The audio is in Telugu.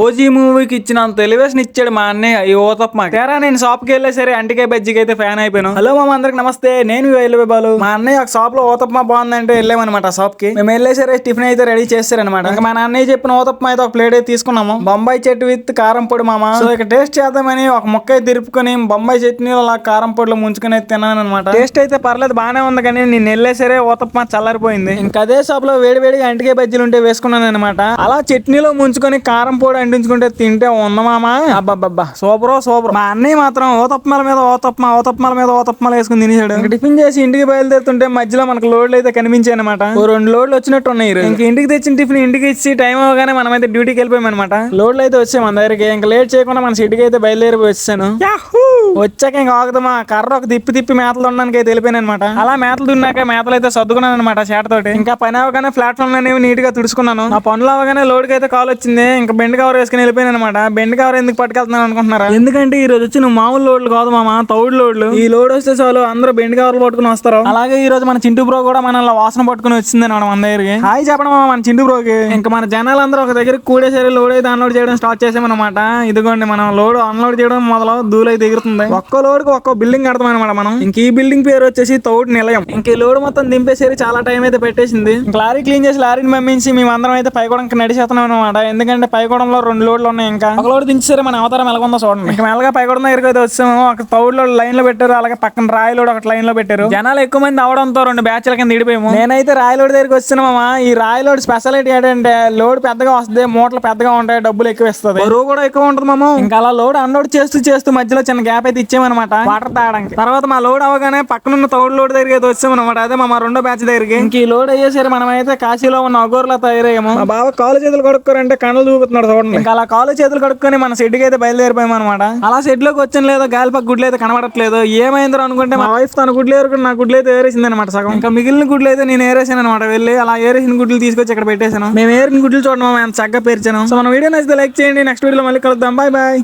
ఓజీ మూవీకి ఇచ్చినంత ఎలివేషన్ ఇచ్చాడు మా అన్నయ్య ఈ ఓతప్ప తేరా నేను షాప్కి వెళ్ళే సరే అంటికే బజ్జికి అయితే ఫ్యాన్ అయిపోయాను. హలో మా అందరికి నమస్తే. నేను వెళ్ళే బాలు. మా అన్నయ్య ఒక షాప్లో ఓతప్ప బాగుందంటే వెళ్ళామన్నమాట షాప్కి. మేము వెళ్ళే సరే టిఫిన్ అయితే రెడీ చేస్తారనమాట ఇంకా మా అన్నయ్య చెప్పిన ఓతప్ప అయితే ఒక ప్లేట్ అయితే తీసుకున్నాము. బొంబాయి చెట్టు విత్ కారం పొడి మామ. సో ఇక టేస్ట్ చేద్దామని ఒక మొక్క తిరుపుకొని బొంబాయి చట్నీలో అలా కారం పొడిలో ముంచుకొని అయితే తిన్నాను అనమాట టేస్ట్ అయితే పర్లేదు బాగానే ఉంది కానీ నేను వెళ్ళే సరే ఓతప్ప చల్లారిపోయింది. ఇంకా అదే షాప్లో వేడి వేడిగా అంటికే బజ్జీలు ఉంటే వేసుకున్నాను అనమాట అలా చట్నీలో ముంచుకొని కారం పొడి అంటించుకుంటే తింటే ఉందమామా అబ్బబ్బబ్బా. Super super. మా అన్నయ్య మాత్రం ఓతప్పమల మీద ఓతప్పమ ఓతప్పమల మీద ఓతప్పమల వేసుకుని తినేసాడు ఇంక టిఫిన్ చేసి ఇంటికి బయలుదేరుతుంటే మధ్యలో మనకు లోడ్లు అయితే కనిపించాయి అనమాట ఓ రెండు లోడ్లు వచ్చినట్టు ఉన్నాయి. ఇంక ఇంటికి తెచ్చిన టిఫిన్ ఇంటికి ఇచ్చి టైం అవగానే మనం అయితే డ్యూటీకి వెళ్ళిపోయాం అనమాట లోడ్లు అయితే వచ్చాయి మన దగ్గరికి. ఇంకా లేట్ చేయకుండా మన సిటీకి అయితే బయలుదేరి వచ్చాను వచ్చాక ఇంకా ఆగుదామా కర్ర ఒక తిప్పి తిప్పి మేతలు ఉండడానికి అయితే వెళ్ళిపోయాను అనమాట అలా మేతలు దున్నాక మేతలు అయితే సర్దుకున్నాను అనమాట చేటతోటి ఇంకా పని అవగానే ప్లాట్ఫామ్ అనేవి నీట్గా తుడుచుకున్నాను. ఆ పనులు అవగానే లోడ్కి అయితే కాల్ వచ్చింది. ఇంకా బెండ్ కవర్ వేసుకుని వెళ్ళిపోయాను అనమాట బెండ్ కవర్ ఎందుకు పట్టుకెళ్తున్నాను అనుకుంటున్నారా? ఎందుకంటే ఈ రోజు వచ్చి నువ్వు మామూలు లోడ్లు కాదు మామ తౌడు లోడ్లు. ఈ లోడ్ వస్తే చాలు అందరూ బెండ్ కవర్లు పట్టుకుని వస్తారు. అలాగే ఈ రోజు మన చింటూ బ్రో కూడా మనల్ని వాసన పట్టుకుని వచ్చింది అనమాట మన దగ్గరికి. హాయ్ చెప్పడం మన చింటూ బ్రోకి. ఇంకా మన జనాలు అందరూ ఒక దగ్గర కూడేసరి లోడ్ అయితే అన్లోడ్ చేయడం స్టార్ట్ చేసామన్నమాట. ఇదిగోండి మనం లోడ్ అన్లోడ్ చేయడం మొదలు దూలు అయితే ఎగురుతుంది ఒక్క లోడ్కి ఒక్క బిల్డింగ్ కడతాం అనమాట మనం. ఇంక ఈ బిల్డింగ్ పేరు వచ్చేసి తౌడు నిలయం. ఇంక ఈ లోడ్ మొత్తం దింపేసరి చాలా టైం అయితే పెట్టేసింది. లారీ క్లీన్ చేసి లారీని పంపించి మేము అందరం అయితే పైకోవడానికి నడిచేస్తున్నాం అనమాట ఎందుకంటే పైకోవడంలో రెండు లోడ్లు ఉన్నాయి ఇంకా. ఒక లోడ్ దించేసరి మన అవతారం ఎలాగుందో చూడండి. ఇంకా మెల్లగా పైకోవడం దగ్గరికి అయితే వచ్చాము. ఒక తౌడు లోడ్ లైన్లో పెట్టారు. అలాగే పక్కన రాయి లోడ్ ఒక లైన్లో పెట్టారు. జనాలు ఎక్కువ మంది అవడంతో రెండు బ్యాచ్ల కింద ఇడిపోయాము. నేనైతే రాయి లోడ్ దగ్గరికి వచ్చినామా ఈ రాయి లోడ్ స్పెషాలిటీ ఏంటంటే లోడ్ పెద్దగా వస్తుంది మూటలు పెద్దగా ఉంటాయి డబ్బులు ఎక్కువ ఇస్తుంది. బరువు కూడా ఎక్కువ ఉంటుంది మామ. ఇంకా అలా లోడ్ అన్లోడ్ చేస్తూ చేస్తూ మధ్యలో చిన్న గ్యాప్ అయితే ఇచ్చామన్నమాట. వాటర్ తాగడానికి. తర్వాత మా లోడ్ అవగానే పక్కన ఉన్న తౌడు లోడ్ దగ్గరికి అయితే వచ్చామన్నమాట. అదే మా రెండో బ్యాచ్ దగ్గరికి. ఇంక ఈ లోడ్ అయ్యేసరి మనం అయితే కాశీలో ఉన్న అగోర్లా తయారయ్యాము. మా బావ కాలు చేతులు కడుక్కోరంటే కళ్ళు చూపుతున్నాడు చూడండి. ఇంకా అలా కాలు చేతులు కడుక్కొని మన షెడ్కి అయితే బయలుదేరిపోయాం అనమాట అలా షెడ్లోకి వచ్చిన లేదో గాలిపక్క గుడ్లు అయితే కనబడట్లేదు. ఏమైందో అనుకుంటే మా వైఫ్ తన గుడ్లు ఏరుకుని నా గుడ్లు అయితే ఏరేసింది అనమాట సగం. ఇంకా మిగిలిన గుడ్లు అయితే నేను ఏరేసాను అనమాట వెళ్ళి అలా ఏరేసిన గుడ్లు తీసుకొచ్చి ఇక్కడ పెట్టేశాను. మేము ఏరిన గుడ్లు చూడడం ఎంత చక్కగా పేర్చాను. సో మన వీడియో నచ్చితే లైక్ చేయండి. నెక్స్ట్ వీడియోలో మళ్ళీ కలుద్దాం. Bye bye.